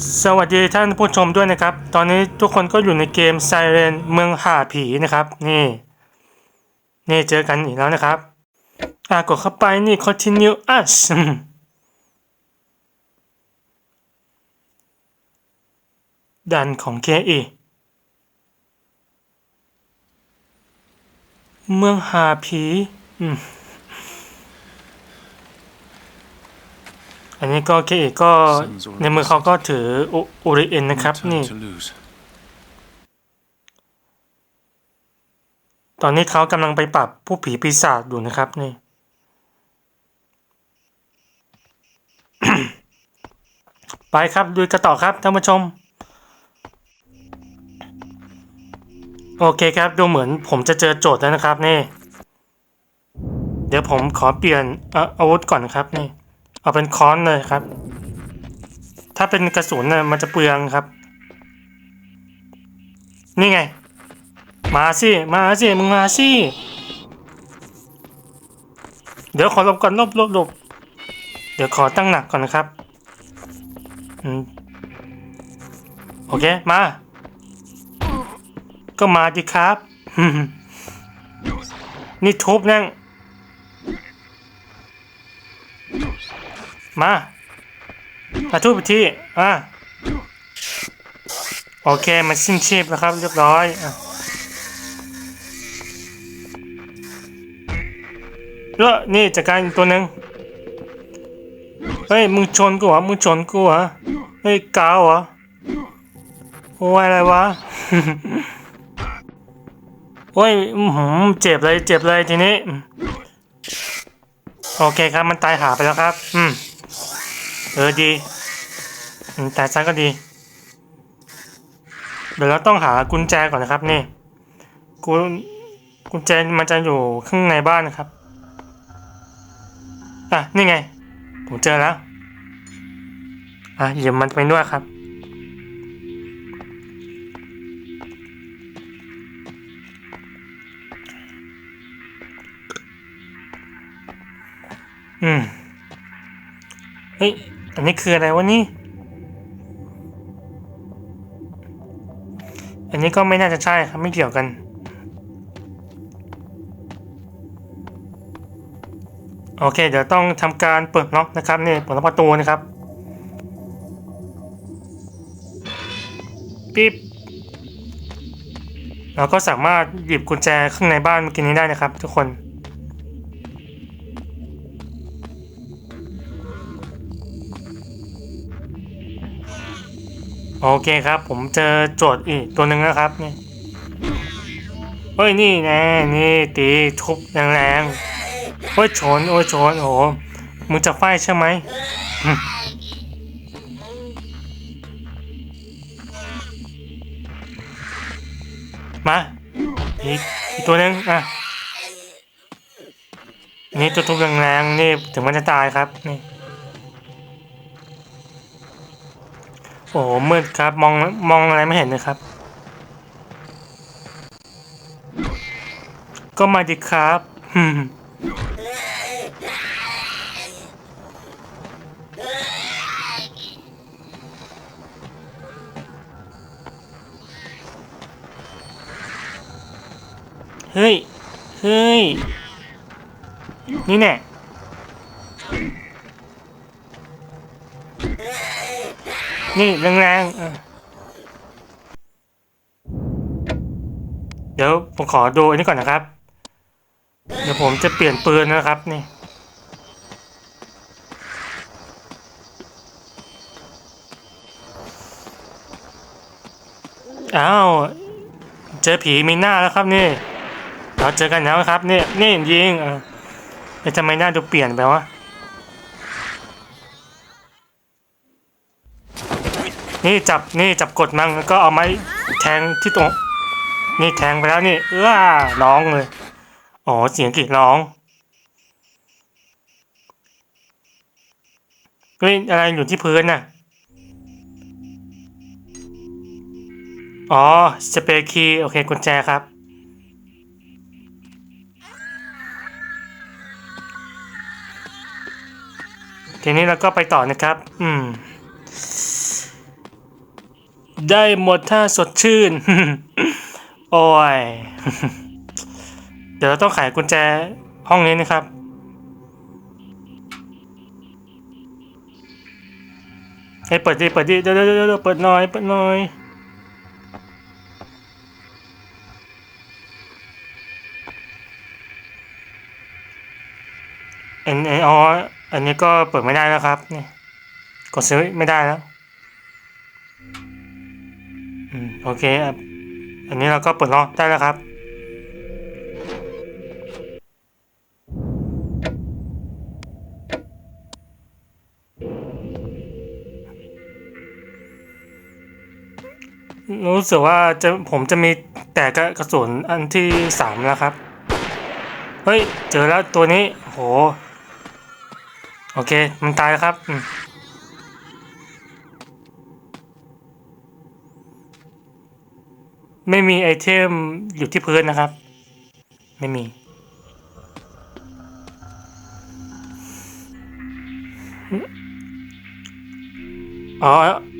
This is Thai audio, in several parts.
สวัสดีท่านผู้ชมด้วยนะครับ ตอนนี้ทุกคนก็อยู่ในเกม Siren เมืองหาผีนะครับ นี่ นี่เจอกันอีกแล้วนะครับ อ่ากดเข้าไปนี่ continue us ดันของ KE เมืองหาผี อืม อันนี้ก็ KE ก็ในมือเขาก็ถืออุริเอ็นนะครับ No time นี่ to lose. ตอนนี้เขากำลังไปปรับผู้ผีปีศาจอยู่นะครับนี่ไปครับดูกันต่อครับท่านผู้ชม โอเคครับดูเหมือนผมจะเจอโจทย์แล้วนะครับนี่ เดี๋ยวผมขอเปลี่ยนเอ่ออาวุธก่อนนะครับนี่ เอาเป็นค้อนเลยครับ ถ้าเป็นกระสุนน่ะมันจะเปลืองครับ นี่ไง มาสิมาสิมึงมาสิเดี๋ยวขอลบก่อนลบลบลบเดี๋ยวขอตั้งหนักก่อนนะครับอโอเค มา ก็มาดิครับ นี่ทุบนั่ง มามาทุบอีกทีอะโอเค มันสิ้นชีพแล้วครับ เรียบร้อยอะเออนี่จัดการตัวหนึ่งเฮ้ย มึงชนกูเหรอมึงชนกูเหรอเฮ้ยกาวเหรอโอ้ยอะไรวะ โอ้ยอื้อหือเจ็บเลย เจ็บเลยทีนี้ โอเคครับ มันตายหาไปแล้วครับ อืม เออดีอืมตายซะก็ดี เดี๋ยวเราต้องหากุญแจก่อนนะครับนี่กุญกุญแจมันจะอยู่ข้างในบ้านนะครับอะนี่ไง ผมเจอแล้วอะหยิบมันไปด้วยครับอืมเฮ้ย อันนี้คืออะไรวะนี่ อันนี้ก็ไม่น่าจะใช่ครับไม่เกี่ยวกัน โอเค เดี๋ยวต้องทำการเปิดล็อกนะครับนี่เปิดล็อกประตูนะครับปิ๊บเราก็สามารถหยิบกุญแจข้างในบ้านเมื่อกี้นี้ได้นะครับ ทุกคน โอเคครับ ผมเจอโจทย์อีกตัวหนึ่งนะครับนี่เฮ้ยนี่แน่นี่ตีทุบแรงๆโอ้ยชนโอ้ยชนโอ้หมึงจะไฟใช่ไหมมาอีกอีกตัวหนึงอะนี่ตัวทุบแรงๆนี่ถึงมันจะตายครับนี่ โอ้โหมืดครับมองมองอะไรไม่เห็นเลยครับ ก็มาดิครับเฮ้ย เฮ้ย นี่แน่ นี่แรงๆเดี๋ยวผมขอดูอันนี้ก่อนนะครับ เดี๋ยวผมจะเปลี่ยนปืนนะครับนี่อ้าวเจอผีมีหน้าแล้วครับนี่เราเจอกันแล้วครับนี่นี่ยิงเออเอ๊ะทำไมหน้าดูเปลี่ยนไปวะ นี่จับนี่จับกดมันแล้วก็เอาไม้แทงที่ตรง นี่แทงไปแล้วนี่เอ้อร้องเลยอ๋อเสียงกรีดร้องเฮ้ยอะไรอยู่ที่พื้นน่ะอ๋อสเปรคีโอเคกุญแจครับ ทีนี้เราก็ไปต่อนะครับ อืม ได้หมดถ้าสดชื่น โอ้ย เดี๋ยวเราต้องไขกุญแจห้องนี้นะครับ ให้เปิดดิ เปิดดิ เดี๋ยวเดี๋ยวเดี๋ยวเปิดหน่อย เปิดหน่อย อันอันอ๋ออันนี้ก็เปิดไม่ได้แล้วครับ นี่ กดซื้อไม่ได้แล้ว อืมโอเคอันนี้เราก็เปิดล็อกได้แล้วครับ รู้สึกว่าจะผมจะมีแต่กระกระสุนอันที่สามแล้วครับ เฮ้ย เจอแล้วตัวนี้ โห โอเค มันตายแล้วครับอืม ไม่มีไอเทมอยู่ที่พื้นนะครับ ไม่มี อ๋อ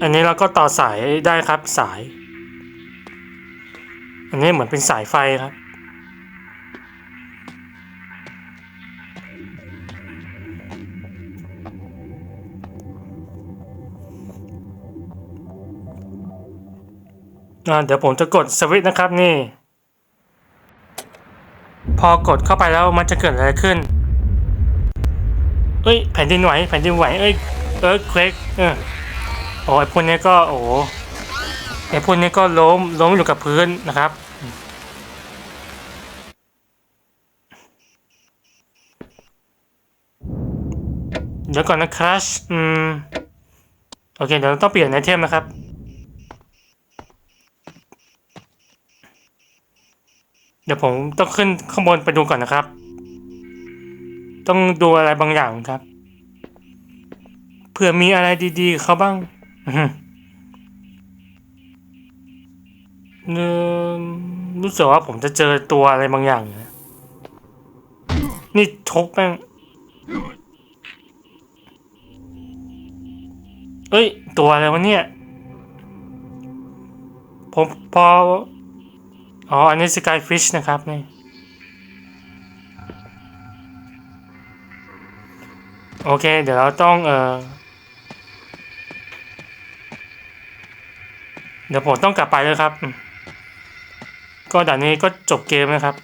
อันนี้เราก็ต่อสายได้ครับสาย อันนี้เหมือนเป็นสายไฟครับ เดี๋ยวผมจะกดสวิตช์นะครับนี่ พอกดเข้าไปแล้วมันจะเกิดอะไรขึ้น เอ้ยแผ่นดินไหวแผ่นดินไหวเอ้ยเออเควกเออโอ้ไอพวกนี้ก็โอ้ไอพวกนี้ก็ล้มล้มอยู่กับพื้นนะครับเดี๋ยวก่อนนะครัชอืม โอเค เดี๋ยวต้องเปลี่ยนไอเทมนะครับ ดี๋ยวผมต้องขึ้นข้างบนไปดูก่อนนะครับ ต้องดูอะไรบางอย่างครับ เผื่อมีอะไรดีๆ เขาบ้างเอิ่มรู้สึกว่าผมจะเจอตัวอะไรบางอย่างนะนี่ชกแม่งเอ้ย ตัวอะไรวะเนี่ย ผมพอ อ๋อ อันนี้สกายฟิชนะครับนี่ โอเค เดี๋ยวเราต้อง เออเดี๋ยวผมต้องกลับไปเลยครับ ก็ด่านนี้ก็จบเกมนะครับ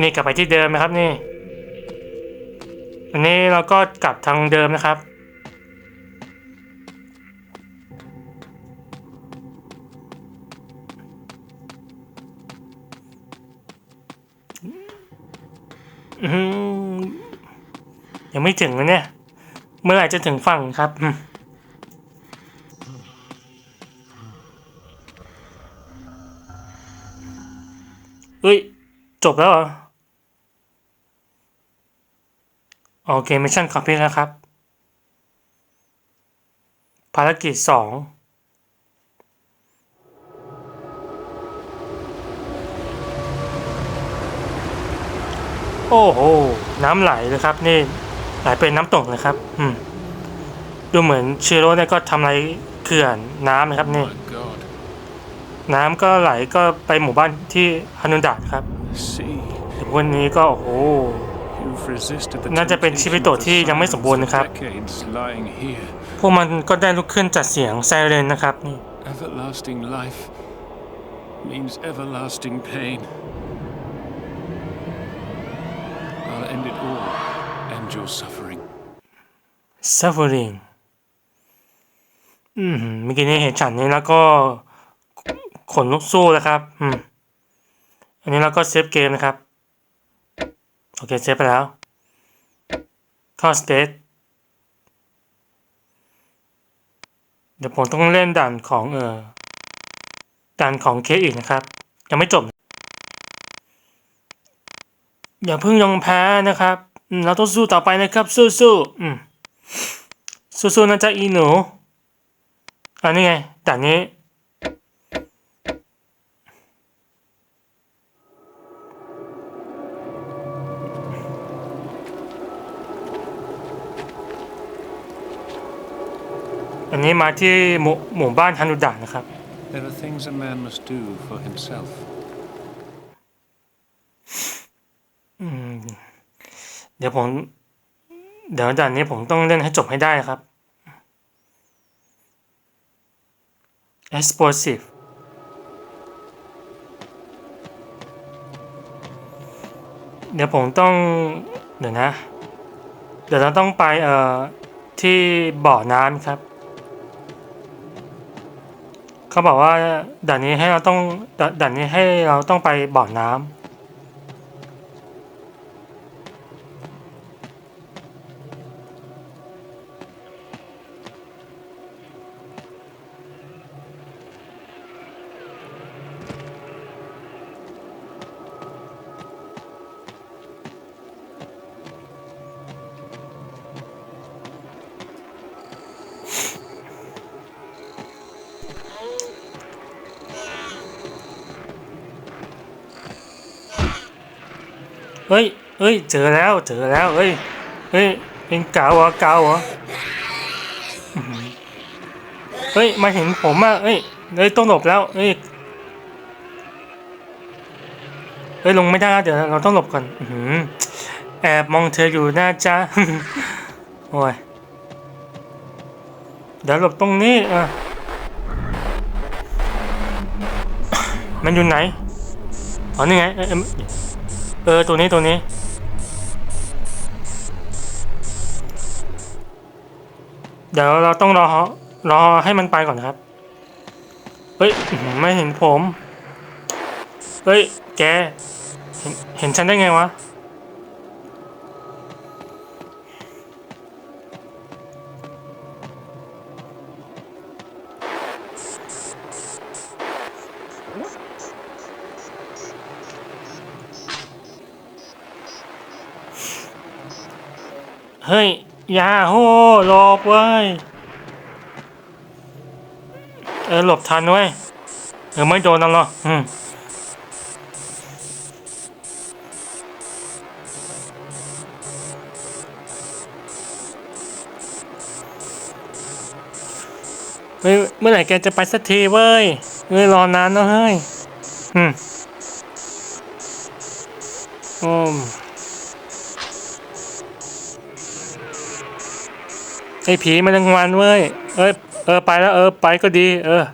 นี่กลับไปที่เดิมนะครับนี่ อันนี้เราก็กลับทางเดิมนะครับ ถึงเลยเนี่ย เมื่อไหร่จะถึงฝั่งครับ เฮ้ย จบแล้วเหรอ โอเคมิชชั่นคอมพลีทแล้วครับ ภารกิจสองโอ้โห น้ำไหลเลยครับนี่ ไหลเป็นน้ำตกเลยครับ อืม ดูเหมือนเชโร่เนี่ยก็ทำอะไรเขื่อนน้ำนะครับนี่ น้ำก็ไหลก็ไปหมู่บ้านที่ฮานุนดะครับ See, แต่วันนี้ก็โอ้โหน่าจะเป็นชีวิตโตที่ยังไม่สมบูรณ์นะครับ พวกมันก็ได้ลุกขึ้นจากเสียงไซเรนนะครับนี่ Everlasting life means everlasting pain. I'll end it all. End your suffering. Suffering อืมเมื่อกี้นี้เห็นฉันนี้แล้วก็ขนลุกสู้แล้วครับ อืม อันนี้เราก็เซฟเกมนะครับ โอเคเซฟไปแล้ว เข้าสเตทเดี๋ยวผมต้องเล่นด่านของเออด่านของเคสอีกนะครับ ยังไม่จบ อย่าเพิ่งยอมแพ้นะครับ เราต้องสู้ต่อไปนะครับ สู้ๆอืม สู้ๆนะจ๊ะอีหนูอันนี้ไงต่นี้อันนี้มาที่หมู่มบ้านฮันุดานะครับ There are things a man must do for himself. เดี๋ยวผม เดี๋ยวด่านนี้ผมต้องเล่นให้จบให้ได้ครับ explosive เดี๋ยวผมต้อง เดี๋ยวนะ เดี๋ยวเราต้องไปเอ่อที่บ่อน้ำครับ เขาบอกว่าด่านนี้ให้เราต้องด่านนี้ให้เราต้องไปบ่อน้ำ เฮ้ยเฮ้ย เจอแล้ว เจอแล้วเฮ้ย เฮ้ยเป็นเกาเหรอเกาเหรอเฮ้ย มาเห็นผมอะเฮ้ย เฮ้ย ต้องหลบแล้ว เฮ้ย เฮ้ย ลงไม่ได้เดี๋ยวเราต้องหลบก่อนอืแอบมองเธออยู่นะจ๊ะ โอ้ย เดี๋ยวหลบตรงนี้อะมันอยู่ไหน อ๋อ นี่ไง เออ ตัวนี้ตัวนี้เดี๋ยวเราต้องรอรอให้มันไปก่อนครับเฮ้ยไม่เห็นผมเฮ้ยแกเห็นเห็นฉันได้ไงวะ เฮ้ยยาโฮหลบเว้ย เออหลบทันเว้ย เออไม่โดนนั่นหรอกอืมเมื่อไหร่แกจะไปสักทีเว้ยเฮ้ยรอนานแล้วเฮ้ย อืม อืม ไอ้ผีมันยังวันเว้ย เอ้ย เออไปแล้ว เออไปก็ดี เออ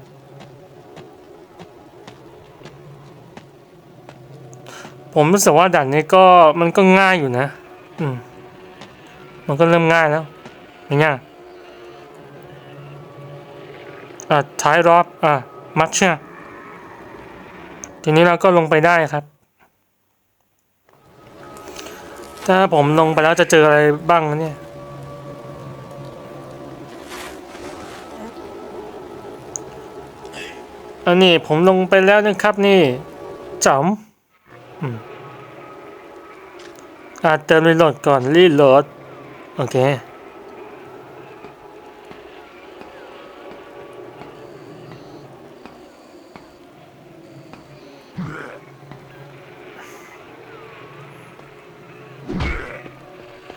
ผมรู้สึกว่าด่านนี้ก็มันก็ง่ายอยู่นะ อืม มันก็เริ่มง่ายแล้วไม่ง่ายอะท้ายรอบ อะ มัดเชือทีนี้เราก็ลงไปได้ครับ ถ้าผมลงไปแล้วจะเจออะไรบ้างเนี่ย อันนี้ผมลงไปแล้วนะครับนี่จ๋อมอ่าเติมรีโหลดก่อนรีโหลด โอเค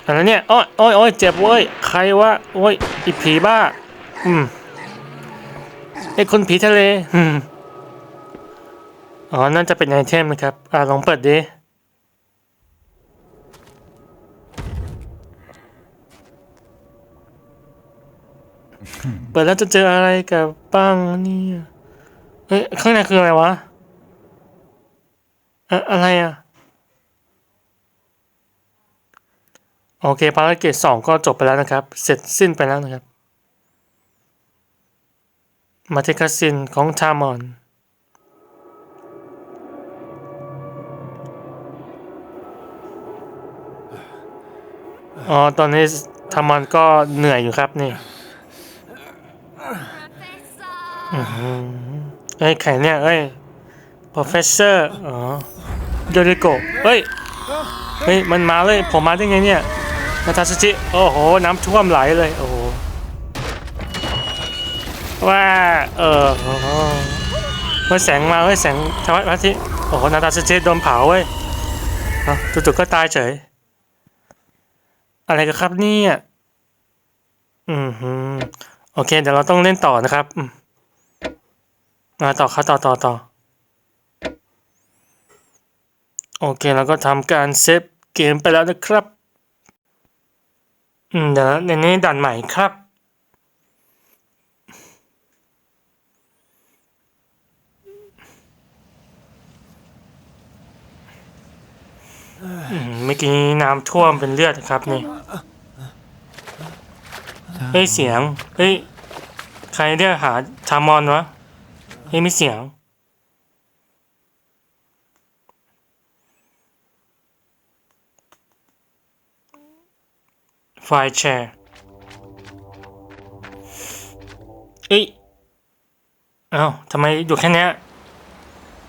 อะไรเนี่ย โอ้ยโอ้ยโอ้ยเจ็บเว้ย ใครวะ โอ้ยอีผีบ้า อืม ไอ้คนผีทะเลอืมอ๋อ น่าจะเป็นไอเทมนะครับ อ่าลองเปิดดิ เปิดแล้วจะเจออะไรกับบ้างเนี่ยเฮ้ย ข้างในคืออะไรวะ อะอะไรอะ โอเคภารกิจสองก็จบไปแล้วนะครับ เสร็จสิ้นไปแล้วนะครับ มาที่คาสินของทามอนอ๋อตอนนี้ทามอนก็เหนื่อยอยู่ครับนี่ Professor! เอ้ยใครเนี่ยเอ้ย professor อ๋อโยริโกะเฮ้ย เฮ้ย มันมาเลย ผมมาได้ไงเนี่ยนาตาสจิ โอ้โห น้ำท่วมไหลเลย โอ้โห ว่า เออโอ้โหเฮ้ยแสงมาเฮ้ยแสงทวัฒน์พระอาทิตย์โอ้โหนาตาสจิโดนเผาเว้ยเอ้าจู่ๆก็ตายเฉย อะไรกันครับเนี่ยอือหือโอเค เดี๋ยวเราต้องเล่นต่อนะครับมมาต่อครับต่อต่อต่อโอเคเราก็ทำการเซฟเกมไปแล้วนะครับ อืมเดี๋ยวในนี้ด่านใหม่ครับ อืมเมื่อกี้น้ำท่วมเป็นเลือดครับนี่เฮ้ยเสียงเฮ้ยใครเรียกหาทามอนวะเฮ้ยมีเสียง ไฟล์แชร์เอ้ยเอ้าทำไมอยู่แค่เนี้ย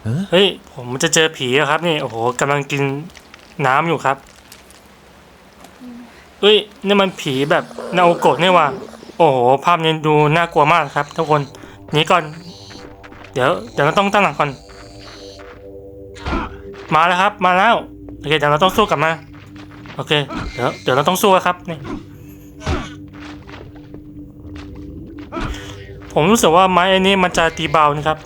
เอ๊ะเฮ้ย ผมจะเจอผีอะครับนี่ โอ้โหกำลังกิน น้ำอยู่ครับ เอ้ยนี่มันผีแบบนาโอโกะนี่ว่ะโอ้โห ภาพนี้ดูน่ากลัวมากครับ ทุกคนหนีก่อน เดี๋ยวเดี๋ยวเราต้องตั้งหลักก่อน มาแล้วครับ มาแล้วโอเคเดี๋ยวเราต้องสู้กลับมาโอเค เดี๋ยวเดี๋ยวเราต้องสู้ครับนี่ผมรู้สึกว่าไม้อันนี้มันจะตีเบานะครับ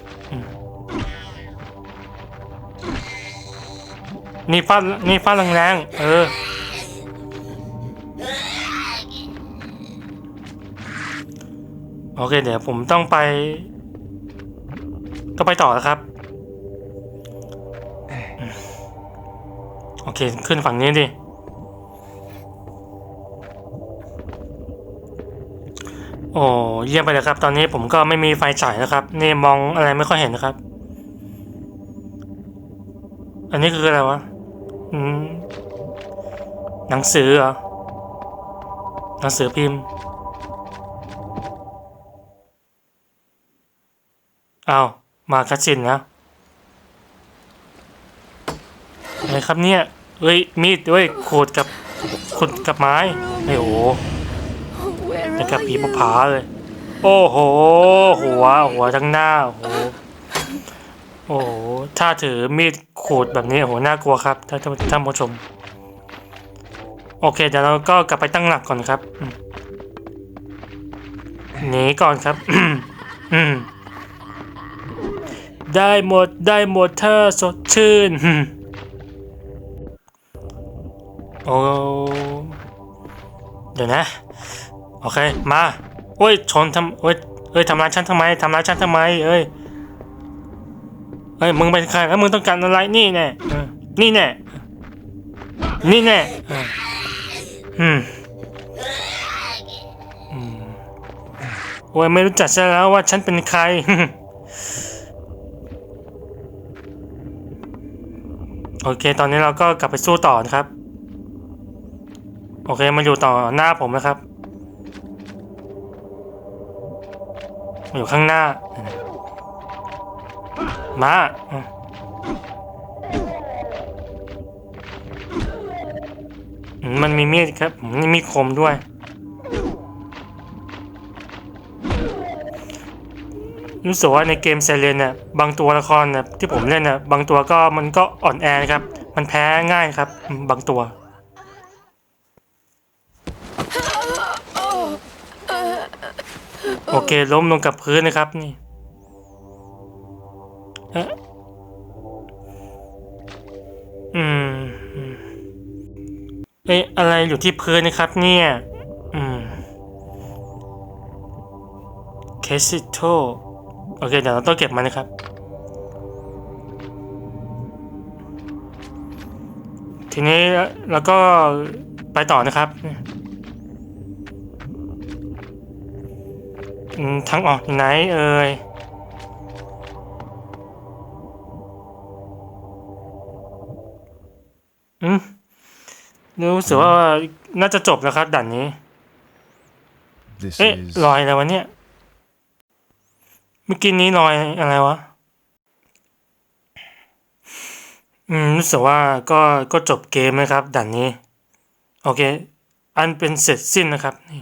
นี่ฟาดนี่ฟาดแรงๆเออ โอเค เดี๋ยวผมต้องไป ก็ไปต่อแล้วครับ โอเค ขึ้นฝั่งนี้ดิ โอ้เยี่ยมไปเลยครับ ตอนนี้ผมก็ไม่มีไฟฉายนะครับ นี่มองอะไรไม่ค่อยเห็นนะครับอันนี้คืออะไรวะ อืมหนังสือเหรอหนังสือพิมพ์เอามาคัดสินนะอะไรครับเนี่ยเอ้ยมีดด้วยขูดกับขุดกับไม้ไอ้โห Where แต่กับ are ผี you? มะพร้าวเลย โอ้โห หัวหัวทั้งหน้าโอ้โห โอ้โหถ้าถือมีดขูดแบบนี้โอ้โหน่ากลัวครับท่านท่านผู้ชม โอเค เดี๋ยวเราก็กลับไปตั้งหลักก่อนครับหนีก่อนครับอืมได้หมดได้หมดถ้าสดชื่นโอ้เดี๋ยวนะ โอเค มา โอ้ยชนทำเอ้ยเอ้ยทำร้ายฉันทำไมทำร้ายฉันทำไม เอ้ย เอ้ยมึงเป็นใครแล้วมึงต้องการอะไรนี่แน่นี่แน่นี่แน่อืมอืมโอ้ยไม่รู้จักซะแล้วว่าฉันเป็นใคร โอเค ตอนนี้เราก็กลับไปสู้ต่อนะครับ โอเคมันอยู่ต่อหน้าผมนะครับมันอยู่ข้างหน้า มาม,มันมีมีดครับมนี่มีคมด้วย รู้สึกว่าในเกมเซเลนเนี่ยบางตัวละครเนี่ยที่ผมเล่นเนี่ยบางตัวก็มันก็อ่อนแอครับ มันแพ้ง่ายครับ บางตัวโอเคล้มลงกับพื้นนะครับนี่ อ๊ะอืมอืมเอ๊ะอะไรอยู่ที่พื้นนะครับ เนี่ย อืมเคสิโตโอเค เดี๋ยวเราต้องเก็บมันนะครับ ทีนี้แล้วก็ไปต่อนะครับทางออกอยู่ไหนเอ่ย รู้สึกว่าน่าจะจบแล้วครับด่านนี้ This เอ๊ะ is รอยอะไรวะเนี่ย เมื่อกี้นี้รอยอะไรวะ อืมรู้สึกว่าก็ก็จบเกมนะครับด่านนี้ โอเค อันเป็นเสร็จสิ้นนะครับนี่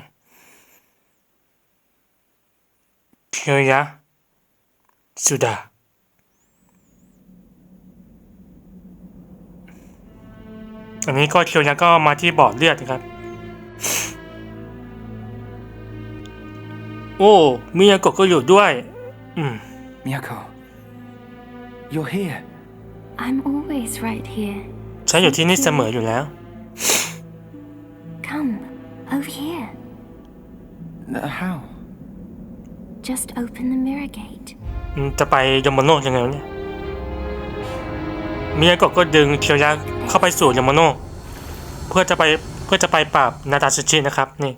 เคียวยะสุดา อันนี้ก็เคียวยะก็มาที่บอร์ดเลือดนะครับ โอ้มิยาโกะก็อยู่ด้วย อืม Miyako, you're here. I'm always right here. ฉันอยู่ที่นี่เสมออยู่แล้ว Come, over here. Uh, how? Just open the mirror gate. อืมจะไปยมโนยังไงวะเนี่ยมิยาโกะก็ดึงเคียวยะ เข้าไปสู่ยามโนเพื่อจะไปเพื่อจะไปปราบนาตาชิชินะครับนี่